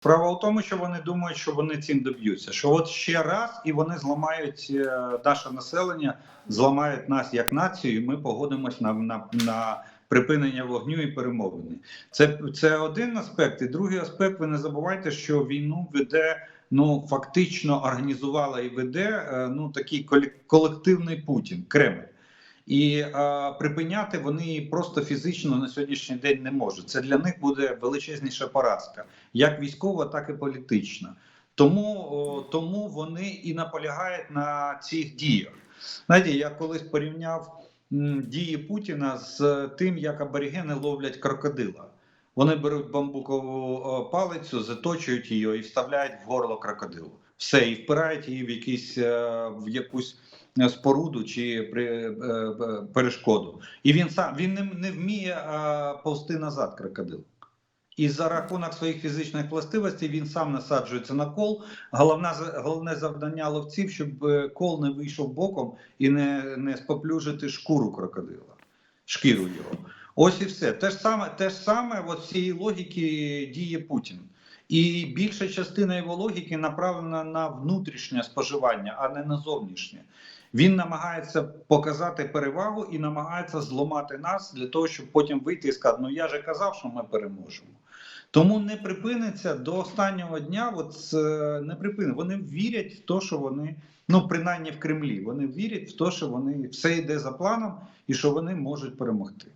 Справа в тому, що вони думають, що вони цим доб'ються. Що от ще раз і вони зламають е, наше населення, зламають нас як націю, і ми погодимось на, на, на припинення вогню і перемовини. Це, це один аспект. І другий аспект, ви не забувайте, що війну веде. Ну фактично організувала і веде е, ну такий колек- колективний Путін Кремль. І е, припиняти вони просто фізично на сьогоднішній день не можуть. Це для них буде величезніша поразка, як військова, так і політична. Тому, о, тому вони і наполягають на цих діях. Знаєте, я колись порівняв м, дії Путіна з тим, як аборігени ловлять крокодила. Вони беруть бамбукову о, палицю, заточують її і вставляють в горло крокодилу. Все, і впирають її в якісь е, в якусь е, споруду чи при, е, перешкоду. І він сам він не, не вміє повсти назад крокодил. І за рахунок своїх фізичних властивостей він сам насаджується на кол. Головне, головне завдання ловців, щоб кол не вийшов боком і не, не споплюжити шкуру крокодила, шкіру його. Ось і все. Те ж саме, те ж саме от цієї логіки діє Путін. І більша частина його логіки направлена на внутрішнє споживання, а не на зовнішнє. Він намагається показати перевагу і намагається зламати нас для того, щоб потім вийти і сказати: ну я же казав, що ми переможемо. Тому не припиниться до останнього дня. От е, не припини. Вони вірять в те, що вони, ну принаймні в Кремлі, вони вірять в те, що вони все йде за планом і що вони можуть перемогти.